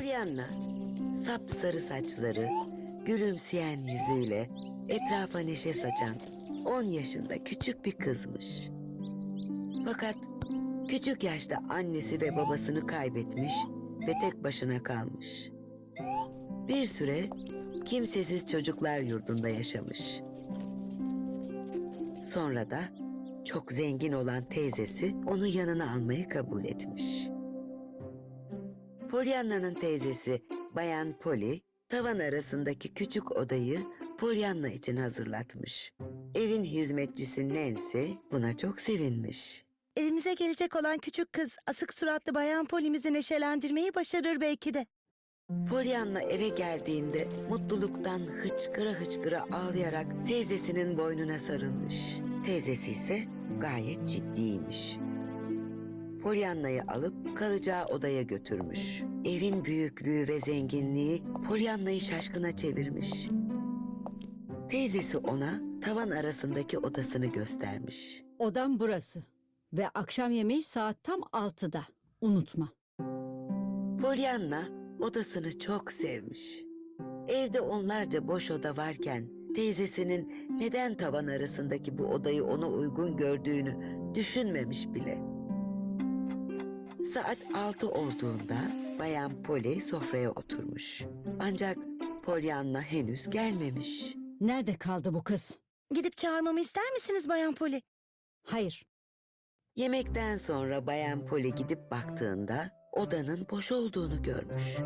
Pollyanna, sapsarı saçları, gülümseyen yüzüyle etrafa neşe saçan 10 yaşında küçük bir kızmış. Fakat küçük yaşta annesi ve babasını kaybetmiş ve tek başına kalmış. Bir süre kimsesiz çocuklar yurdunda yaşamış. Sonra da çok zengin olan teyzesi onu yanına almayı kabul etmiş. Pollyanna'nın teyzesi Bayan Polly, tavan arasındaki küçük odayı Pollyanna için hazırlatmış. Evin hizmetçisi Nancy buna çok sevinmiş. Evimize gelecek olan küçük kız asık suratlı bayan polimizi neşelendirmeyi başarır belki de. Pollyanna eve geldiğinde mutluluktan hıçkıra hıçkıra ağlayarak teyzesinin boynuna sarılmış. Teyzesi ise gayet ciddiymiş. Pollyanna'yı alıp kalacağı odaya götürmüş. Evin büyüklüğü ve zenginliği Pollyanna'yı şaşkına çevirmiş. Teyzesi ona tavan arasındaki odasını göstermiş. Odam burası. Ve akşam yemeği saat tam altıda. Unutma. Pollyanna odasını çok sevmiş. Evde onlarca boş oda varken teyzesinin neden tavan arasındaki bu odayı ona uygun gördüğünü düşünmemiş bile. Saat altı olduğunda Bayan Polly sofraya oturmuş. Ancak Pollyanna henüz gelmemiş. Nerede kaldı bu kız? Gidip çağırmamı ister misiniz bayan poli? Hayır. Yemekten sonra Bayan Polly gidip baktığında odanın boş olduğunu görmüş.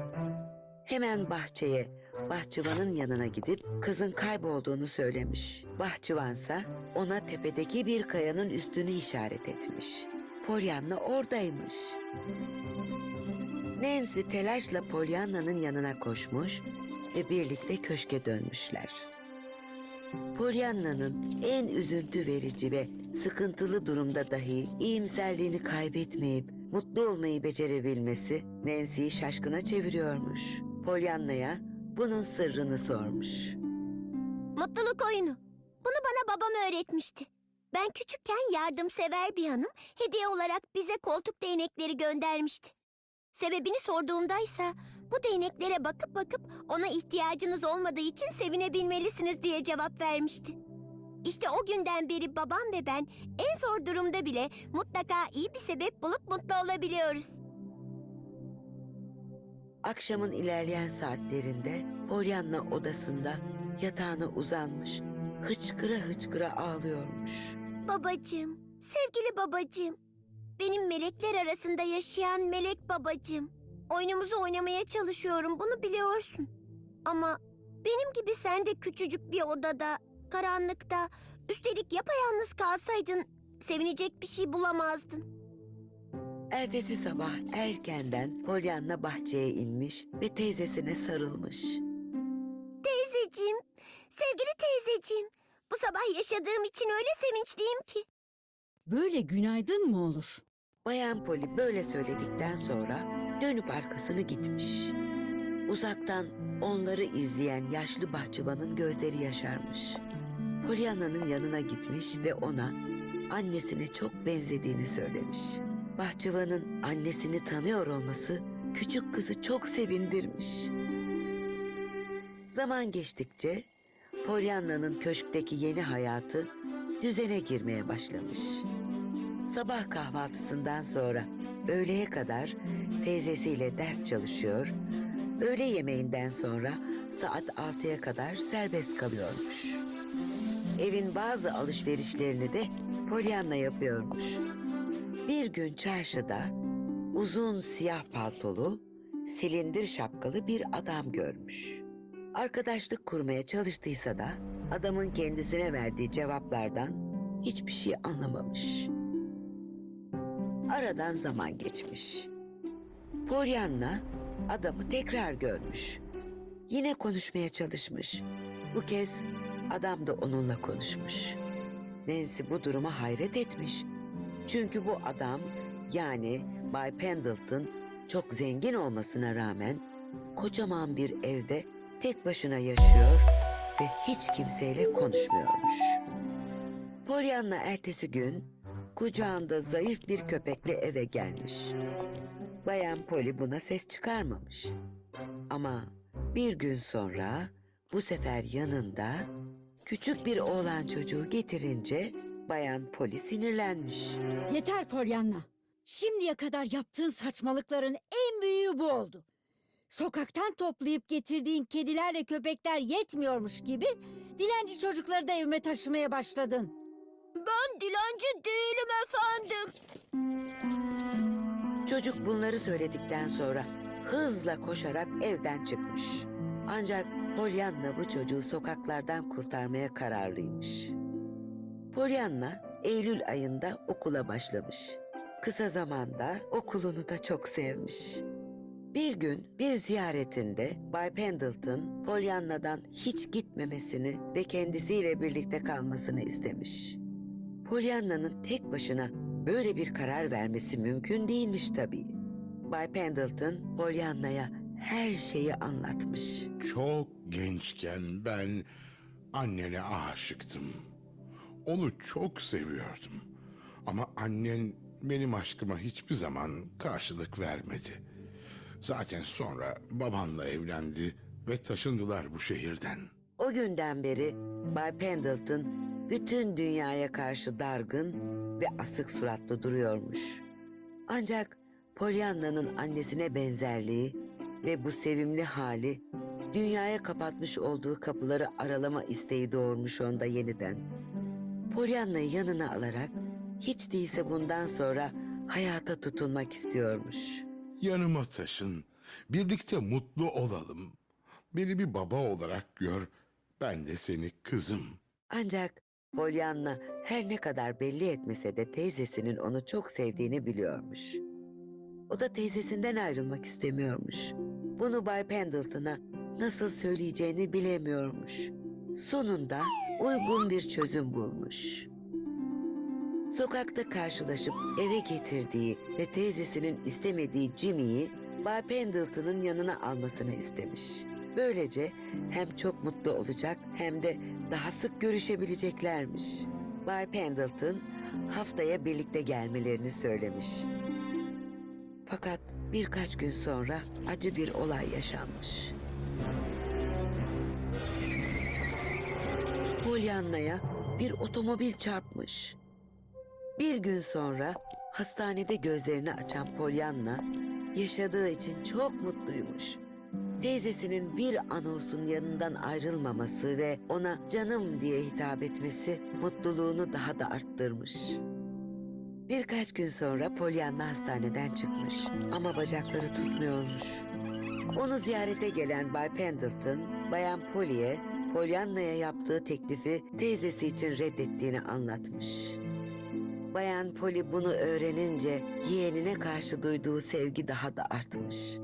Hemen bahçeye, bahçıvanın yanına gidip kızın kaybolduğunu söylemiş. Bahçıvansa ona tepedeki bir kayanın üstünü işaret etmiş. Pollyanna oradaymış. Nancy telaşla Pollyanna'nın yanına koşmuş ve birlikte köşke dönmüşler. Pollyanna'nın en üzüntü verici ve sıkıntılı durumda dahi iyimserliğini kaybetmeyip mutlu olmayı becerebilmesi Nancy'yi şaşkına çeviriyormuş. Pollyanna'ya bunun sırrını sormuş. Mutluluk oyunu. Bunu bana babam öğretmişti. Ben küçükken yardımsever bir hanım hediye olarak bize koltuk değnekleri göndermişti. Sebebini sorduğumdaysa bu değneklere bakıp bakıp ona ihtiyacınız olmadığı için sevinebilmelisiniz diye cevap vermişti. İşte o günden beri babam ve ben en zor durumda bile mutlaka iyi bir sebep bulup mutlu olabiliyoruz. Akşamın ilerleyen saatlerinde Pollyanna odasında yatağına uzanmış, hıçkıra hıçkıra ağlıyormuş. Babacığım, sevgili babacığım. Benim melekler arasında yaşayan melek babacığım. Oyunumuzu oynamaya çalışıyorum, bunu biliyorsun. Ama benim gibi sen de küçücük bir odada, karanlıkta, üstelik yapayalnız kalsaydın sevinecek bir şey bulamazdın. Ertesi sabah erkenden Pollyanna bahçeye inmiş ve teyzesine sarılmış. Teyzeciğim, sevgili teyzeciğim. Bu sabah yaşadığım için öyle sevinçliyim ki. Böyle günaydın mı olur? Bayan Poli böyle söyledikten sonra dönüp arkasını gitmiş. Uzaktan onları izleyen yaşlı bahçıvanın gözleri yaşarmış. Pollyanna'nın yanına gitmiş ve ona annesine çok benzediğini söylemiş. Bahçıvanın annesini tanıyor olması küçük kızı çok sevindirmiş. Zaman geçtikçe Pollyanna'nın köşkteki yeni hayatı düzene girmeye başlamış. Sabah kahvaltısından sonra öğleye kadar teyzesiyle ders çalışıyor, öğle yemeğinden sonra saat 6'ya kadar serbest kalıyormuş. Evin bazı alışverişlerini de Pollyanna yapıyormuş. Bir gün çarşıda uzun siyah paltolu, silindir şapkalı bir adam görmüş. Arkadaşlık kurmaya çalıştıysa da adamın kendisine verdiği cevaplardan hiçbir şey anlamamış. Aradan zaman geçmiş. Pollyanna adamı tekrar görmüş. Yine konuşmaya çalışmış. Bu kez adam da onunla konuşmuş. Nancy bu duruma hayret etmiş. Çünkü bu adam yani Bay Pendleton çok zengin olmasına rağmen kocaman bir evde tek başına yaşıyor ve hiç kimseyle konuşmuyormuş. Pollyanna ertesi gün kucağında zayıf bir köpekle eve gelmiş. Bayan Polly buna ses çıkarmamış. Ama bir gün sonra bu sefer yanında küçük bir oğlan çocuğu getirince Bayan Poli sinirlenmiş. Yeter Pollyanna. Şimdiye kadar yaptığın saçmalıkların en büyüğü bu oldu. Sokaktan toplayıp getirdiğin kedilerle köpekler yetmiyormuş gibi dilenci çocukları da evime taşımaya başladın. Ben dilenci değilim efendim. Çocuk bunları söyledikten sonra hızla koşarak evden çıkmış. Ancak Pollyanna bu çocuğu sokaklardan kurtarmaya kararlıymış. Pollyanna Eylül ayında okula başlamış. Kısa zamanda okulunu da çok sevmiş. Bir gün bir ziyaretinde Bay Pendleton Pollyanna'dan hiç gitmemesini ve kendisiyle birlikte kalmasını istemiş. Pollyanna'nın tek başına böyle bir karar vermesi mümkün değilmiş tabii. Bay Pendleton Pollyanna'ya her şeyi anlatmış. Çok gençken ben annene aşıktım. Onu çok seviyordum. Ama annen benim aşkıma hiçbir zaman karşılık vermedi. Zaten sonra babanla evlendi ve taşındılar bu şehirden. O günden beri Bay Pendleton bütün dünyaya karşı dargın ve asık suratlı duruyormuş. Ancak Pollyanna'nın annesine benzerliği ve bu sevimli hali dünyaya kapatmış olduğu kapıları aralama isteği doğurmuş onda yeniden. Pollyanna'yı yanına alarak hiç değilse bundan sonra hayata tutunmak istiyormuş. Yanıma taşın, birlikte mutlu olalım. Beni bir baba olarak gör, ben de seni kızım. Ancak Pollyanna her ne kadar belli etmese de teyzesinin onu çok sevdiğini biliyormuş. O da teyzesinden ayrılmak istemiyormuş. Bunu Bay Pendleton'a nasıl söyleyeceğini bilemiyormuş. Sonunda uygun bir çözüm bulmuş. Sokakta karşılaşıp eve getirdiği ve teyzesinin istemediği Jimmy'yi Bay Pendleton'ın yanına almasını istemiş. Böylece hem çok mutlu olacak hem de daha sık görüşebileceklermiş. Bay Pendleton haftaya birlikte gelmelerini söylemiş. Fakat birkaç gün sonra acı bir olay yaşanmış. Pollyanna'ya bir otomobil çarpmış. Bir gün sonra hastanede gözlerini açan Pollyanna yaşadığı için çok mutluymuş. Teyzesinin bir an yanından ayrılmaması ve ona canım diye hitap etmesi mutluluğunu daha da arttırmış. Birkaç gün sonra Pollyanna hastaneden çıkmış ama bacakları tutmuyormuş. Onu ziyarete gelen Bay Pendleton, Bayan Polly'e Pollyanna'ya yaptığı teklifi teyzesi için reddettiğini anlatmış. Bayan Polly bunu öğrenince yeğenine karşı duyduğu sevgi daha da artmış.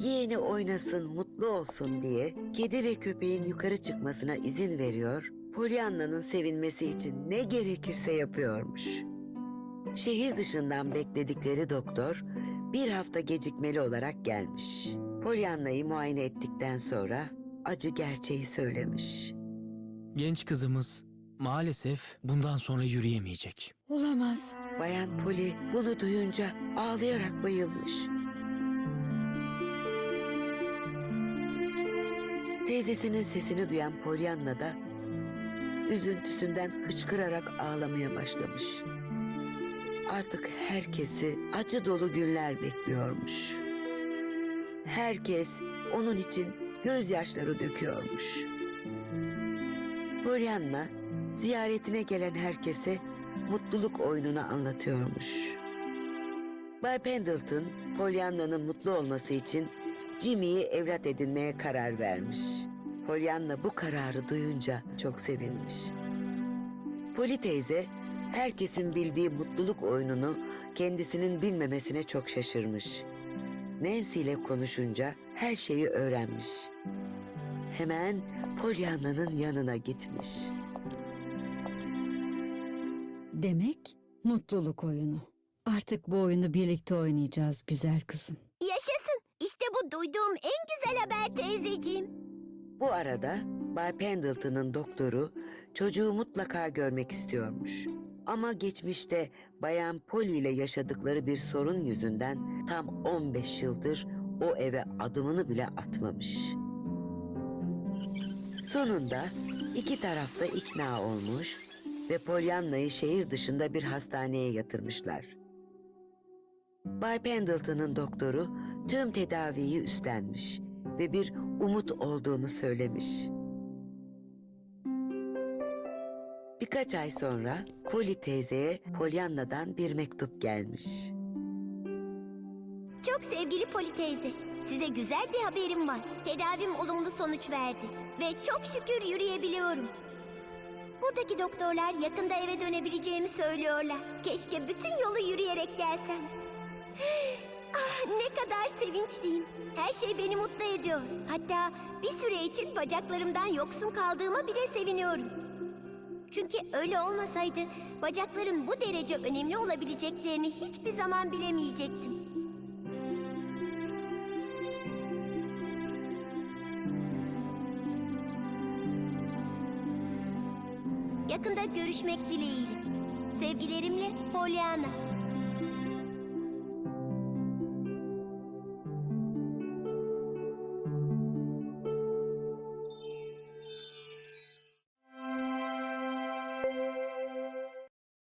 Yeğeni oynasın, mutlu olsun diye kedi ve köpeğin yukarı çıkmasına izin veriyor, Pollyanna'nın sevinmesi için ne gerekirse yapıyormuş. Şehir dışından bekledikleri doktor bir hafta gecikmeli olarak gelmiş. Pollyanna'yı muayene ettikten sonra acı gerçeği söylemiş. Genç kızımız maalesef bundan sonra yürüyemeyecek. Olamaz. Bayan Polly bunu duyunca ağlayarak bayılmış. Teyzesinin sesini duyan Pollyanna da üzüntüsünden hıçkırarak ağlamaya başlamış. Artık herkesi acı dolu günler bekliyormuş. Herkes onun için gözyaşları döküyormuş. Pollyanna ziyaretine gelen herkese mutluluk oyununu anlatıyormuş. Bay Pendleton, Pollyanna'nın mutlu olması için Jimmy'yi evlat edinmeye karar vermiş. Pollyanna bu kararı duyunca çok sevinmiş. Polly teyze, herkesin bildiği mutluluk oyununu kendisinin bilmemesine çok şaşırmış. Nancy ile konuşunca her şeyi öğrenmiş. Hemen Pollyanna'nın yanına gitmiş. Demek mutluluk oyunu. Artık bu oyunu birlikte oynayacağız güzel kızım. Yaşasın. İşte bu duyduğum en güzel haber teyzeciğim. Bu arada Bay Pendleton'ın doktoru çocuğu mutlaka görmek istiyormuş. Ama geçmişte Bayan Polly ile yaşadıkları bir sorun yüzünden tam 15 yıldır o eve adımını bile atmamış. Sonunda iki tarafta ikna olmuş ve Pollyanna'yı şehir dışında bir hastaneye yatırmışlar. Bay Pendleton'ın doktoru tüm tedaviyi üstlenmiş ve bir umut olduğunu söylemiş. Birkaç ay sonra Polly teyzeye Pollyanna'dan bir mektup gelmiş. Çok sevgili Poli teyze, size güzel bir haberim var. Tedavim olumlu sonuç verdi ve çok şükür yürüyebiliyorum. Buradaki doktorlar yakında eve dönebileceğimi söylüyorlar. Keşke bütün yolu yürüyerek gelsem. Ah ne kadar sevinçliyim. Her şey beni mutlu ediyor. Hatta bir süre için bacaklarımdan yoksun kaldığıma bile seviniyorum. Çünkü öyle olmasaydı bacakların bu derece önemli olabileceklerini hiçbir zaman bilemeyecektim. Yakında görüşmek dileğiyle. Sevgilerimle Pollyanna.